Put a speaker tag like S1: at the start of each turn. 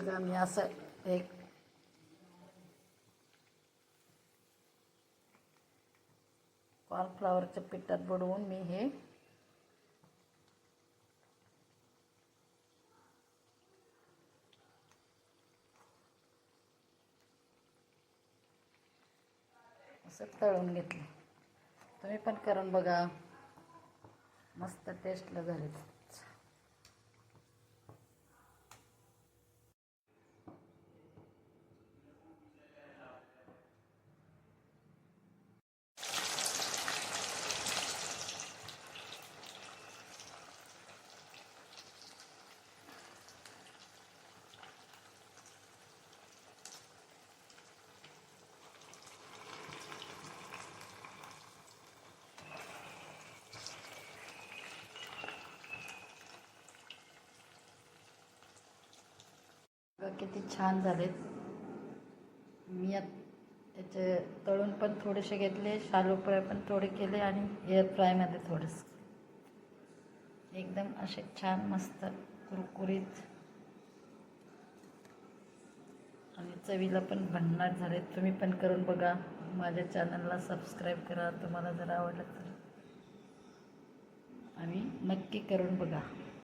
S1: बघा मी असं एक कॉर्नफ्लॉवरच्या पिठात बुडवून मी हे असं तळून घेतलं. तुम्ही पण करून बघा. मस्त टेस्टला झाले बघा किती छान झालेत. मी आत- त्याचे तळून पण थोडेसे घेतले शालो फ्राय पण थोडे केले आणि एअर फ्रायमध्ये थोडेसे. एकदम असे छान मस्त कुरकुरीत. आणि चवीला पण भन्नाट झालेत तुम्ही पण करून बघा. माझ्या चॅनलला सबस्क्राईब करा. तुम्हाला जर आवडलं तर. आणि नक्की करून बघा.